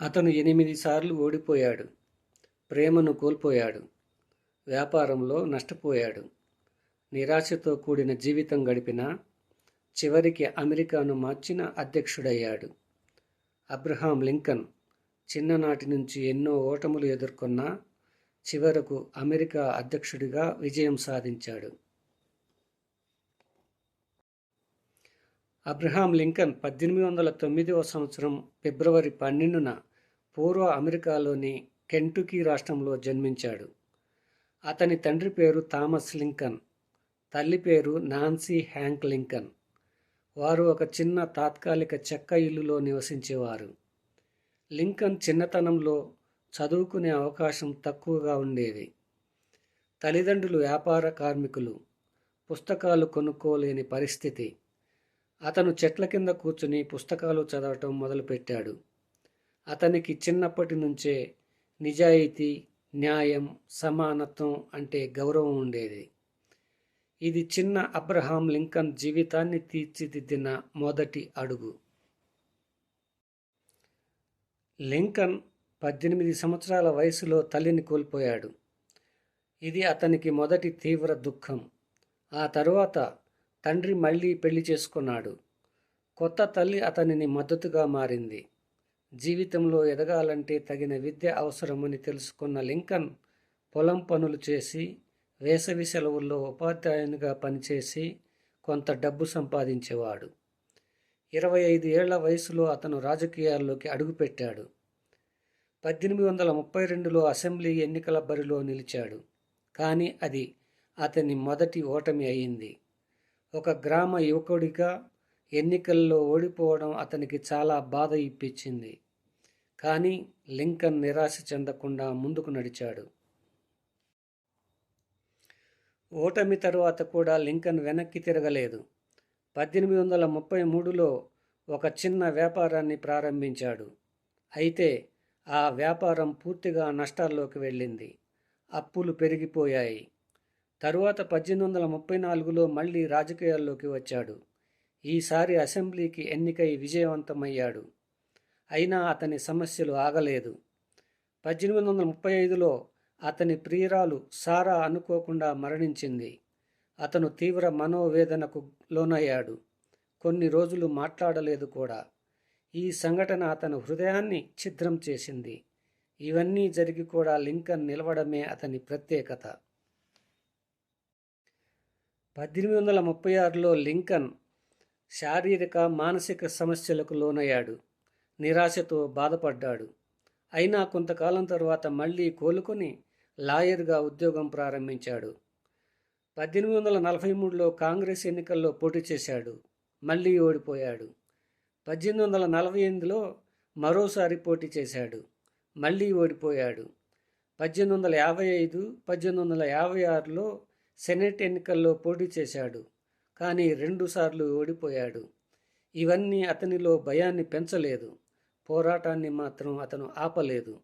అతను ఎనిమిది సార్లు ఓడిపోయాడు. ప్రేమను కోల్పోయాడు. వ్యాపారంలో నష్టపోయాడు. నిరాశతో కూడిన జీవితం గడిపిన చివరికి అమెరికాను మార్చిన అధ్యక్షుడయ్యాడు. అబ్రహాం లింకన్ చిన్ననాటి నుంచి ఎన్నో ఓటములు ఎదుర్కొన్న చివరకు అమెరికా అధ్యక్షుడిగా విజయం సాధించాడు. అబ్రహాం లింకన్ పద్దెనిమిది వందల తొమ్మిదవ సంవత్సరం ఫిబ్రవరి పన్నెండున పూర్వ అమెరికాలోని కెంటుకీ రాష్ట్రంలో జన్మించాడు. అతని తండ్రి పేరు థామస్ లింకన్ తల్లి పేరు నాన్సీ హ్యాంక్ లింకన్. వారు ఒక చిన్న తాత్కాలిక చెక్క ఇల్లులో నివసించేవారు. లింకన్ చిన్నతనంలో చదువుకునే అవకాశం తక్కువగా ఉండేది. తల్లిదండ్రులు వ్యాపార కార్మికులు పుస్తకాలు కొనుక్కోలేని పరిస్థితి. అతను చెట్ల కింద కూర్చుని పుస్తకాలు చదవటం మొదలుపెట్టాడు. అతనికి చిన్నప్పటి నుంచే నిజాయితీ న్యాయం సమానత్వం అంటే గౌరవం ఉండేది. ఇది చిన్న అబ్రహాం లింకన్ జీవితాన్ని తీర్చిదిద్దిన మొదటి అడుగు. లింకన్ పద్దెనిమిది సంవత్సరాల వయసులో తల్లిని కోల్పోయాడు. ఇది అతనికి మొదటి తీవ్ర దుఃఖం. ఆ తరువాత తండ్రి మళ్ళీ పెళ్ళి చేసుకున్నాడు. కొత్త తల్లి అతనిని మద్దతుగా మారింది. జీవితంలో ఎదగాలంటే తగిన విద్య అవసరమని తెలుసుకున్న లింకన్ పొలం పనులు చేసి వేసవి సెలవుల్లో ఉపాధ్యాయునిగా పనిచేసి కొంత డబ్బు సంపాదించేవాడు. ఇరవై ఐదు ఏళ్ళ వయసులో అతను రాజకీయాల్లోకి అడుగుపెట్టాడు. పద్దెనిమిది వందల ముప్పై రెండులో అసెంబ్లీ ఎన్నికల బరిలో నిలిచాడు. కానీ అది అతని మొదటి ఓటమి అయింది. ఒక గ్రామ యువకుడిగా ఎన్నికల్లో ఓడిపోవడం అతనికి చాలా బాధ ఇప్పించింది. కానీ లింకన్ నిరాశ చెందకుండా ముందుకు నడిచాడు. ఓటమి తరువాత కూడా లింకన్ వెనక్కి తిరగలేదు. పద్దెనిమిది వందల ముప్పై మూడులో ఒక చిన్న వ్యాపారాన్ని ప్రారంభించాడు. అయితే ఆ వ్యాపారం పూర్తిగా నష్టాల్లోకి వెళ్ళింది. అప్పులు పెరిగిపోయాయి. తరువాత పద్దెనిమిది వందల ముప్పై నాలుగులో మళ్ళీ రాజకీయాల్లోకి వచ్చాడు. ఈసారి అసెంబ్లీకి ఎన్నికై విజయవంతమయ్యాడు. అయినా అతని సమస్యలు ఆగలేదు. పద్దెనిమిది వందల ముప్పై ఐదులో అతని ప్రియురాలు సారా అనుకోకుండా మరణించింది. అతను తీవ్ర మనోవేదనకు లోనయ్యాడు. కొన్ని రోజులు మాట్లాడలేదు కూడా. ఈ సంఘటన అతని హృదయాన్ని ఛిద్రం చేసింది. ఇవన్నీ జరిగి కూడా లింకన్ నిలవడమే అతని ప్రత్యేకత. పద్దెనిమిది వందల ముప్పై ఆరులో లింకన్ శారీరక మానసిక సమస్యలకు లోనయ్యాడు. నిరాశతో బాధపడ్డాడు. అయినా కొంతకాలం తర్వాత మళ్ళీ కోలుకొని లాయర్గా ఉద్యోగం ప్రారంభించాడు. పద్దెనిమిది వందల నలభై మూడులో కాంగ్రెస్ ఎన్నికల్లో పోటీ చేశాడు. మళ్ళీ ఓడిపోయాడు. పద్దెనిమిది వందల నలభై ఎనిమిదిలో మరోసారి పోటీ చేశాడు. మళ్ళీ ఓడిపోయాడు. పద్దెనిమిది వందల యాభై ఐదు పద్దెనిమిది వందల యాభై ఆరులో సెనెట్ ఎన్నికల్లో పోటీ చేశాడు. కానీ రెండుసార్లు ఓడిపోయాడు. ఇవన్నీ అతనిలో భయాన్ని పెంచలేదు. పోరాటాన్ని మాత్రం అతను ఆపలేదు.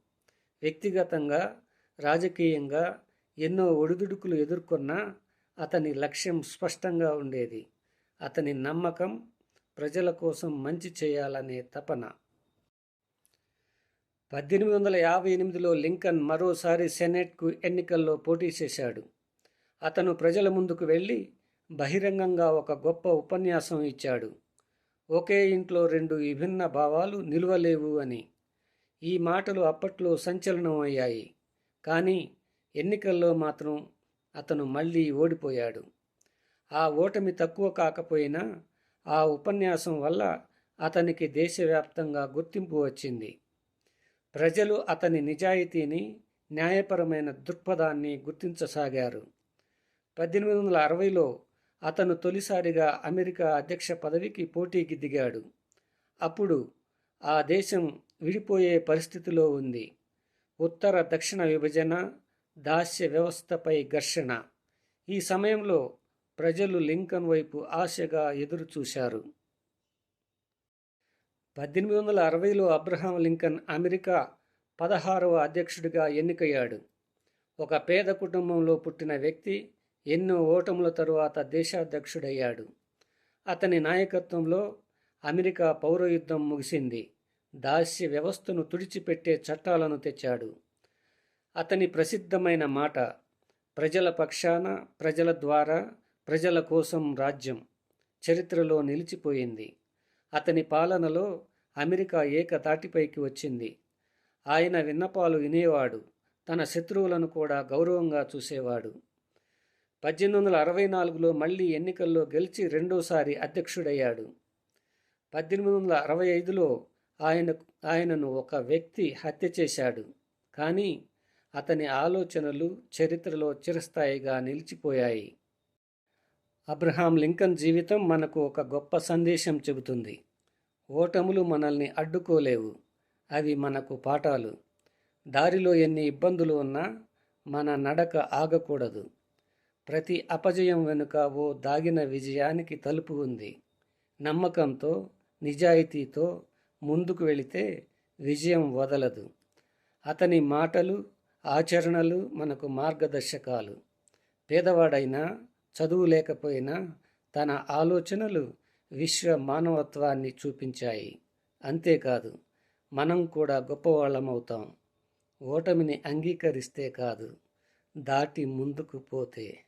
వ్యక్తిగతంగా రాజకీయంగా ఎన్నో ఒడిదుడుకులు ఎదుర్కొన్నా అతని లక్ష్యం స్పష్టంగా ఉండేది. అతని నమ్మకం ప్రజల కోసం మంచి చేయాలనే తపన. పద్దెనిమిది వందల యాభై ఎనిమిదిలో లింకన్ మరోసారి సెనెట్కు ఎన్నికల్లో పోటీ చేశాడు. అతను ప్రజల ముందుకు వెళ్ళి బహిరంగంగా ఒక గొప్ప ఉపన్యాసం ఇచ్చాడు. ఒకే ఇంట్లో రెండు విభిన్న భావాలు నిలువలేవు అని. ఈ మాటలు అప్పట్లో సంచలనం అయ్యాయి. కానీ ఎన్నికల్లో మాత్రం అతను మళ్ళీ ఓడిపోయాడు. ఆ ఓటమి తక్కువ కాకపోయినా ఆ ఉపన్యాసం వల్ల అతనికి దేశవ్యాప్తంగా గుర్తింపు వచ్చింది. ప్రజలు అతని నిజాయితీని న్యాయపరమైన దృక్పథాన్ని గుర్తించసాగారు. పద్దెనిమిది వందల అరవైలో అతను తొలిసారిగా అమెరికా అధ్యక్ష పదవికి పోటీకి దిగాడు. అప్పుడు ఆ దేశం విడిపోయే పరిస్థితిలో ఉంది. ఉత్తర దక్షిణ విభజన దాస్య వ్యవస్థపై ఘర్షణ. ఈ సమయంలో ప్రజలు లింకన్ వైపు ఆశగా ఎదురుచూశారు. పద్దెనిమిది వందల అరవైలో అబ్రహాం లింకన్ అమెరికా పదహారవ అధ్యక్షుడిగా ఎన్నికయ్యాడు. ఒక పేద కుటుంబంలో పుట్టిన వ్యక్తి ఎన్నో ఓటముల తరువాత దేశాధ్యక్షుడయ్యాడు. అతని నాయకత్వంలో అమెరికా పౌరయుద్ధం ముగిసింది. దాస్య వ్యవస్థను తుడిచిపెట్టే చట్టాలను తెచ్చాడు. అతని ప్రసిద్ధమైన మాట ప్రజల పక్షాన ప్రజల ద్వారా ప్రజల కోసం రాజ్యం చరిత్రలో నిలిచిపోయింది. అతని పాలనలో అమెరికా ఏకతాటిపైకి వచ్చింది. ఆయన విన్నపాలు వినేవాడు తన శత్రువులను కూడా గౌరవంగా చూసేవాడు. పద్దెనిమిది వందల అరవై నాలుగులో మళ్ళీ ఎన్నికల్లో గెలిచి రెండోసారి అధ్యక్షుడయ్యాడు. పద్దెనిమిది వందల అరవై ఐదులో ఆయన ఆయనను ఒక వ్యక్తి హత్య చేశాడు. కానీ అతని ఆలోచనలు చరిత్రలో చిరస్థాయిగా నిలిచిపోయాయి. అబ్రహాం లింకన్ జీవితం మనకు ఒక గొప్ప సందేశం చెబుతుంది. ఓటములు మనల్ని అడ్డుకోలేవు. అవి మనకు పాఠాలు. దారిలో ఎన్ని ఇబ్బందులు ఉన్నా మన నడక ఆగకూడదు. ప్రతి అపజయం వెనుక ఓ దాగిన విజయానికి తలుపు ఉంది. నమ్మకంతో నిజాయితీతో ముందుకు వెళితే విజయం వదలదు. అతని మాటలు ఆచరణలు మనకు మార్గదర్శకాలు. పేదవాడైనా చదువు లేకపోయినా తన ఆలోచనలు విశ్వ మానవత్వాన్ని చూపించాయి. అంతేకాదు మనం కూడా గొప్పవాళ్ళమవుతాం. ఓటమిని అంగీకరిస్తే కాదు దాటి ముందుకు పోతే.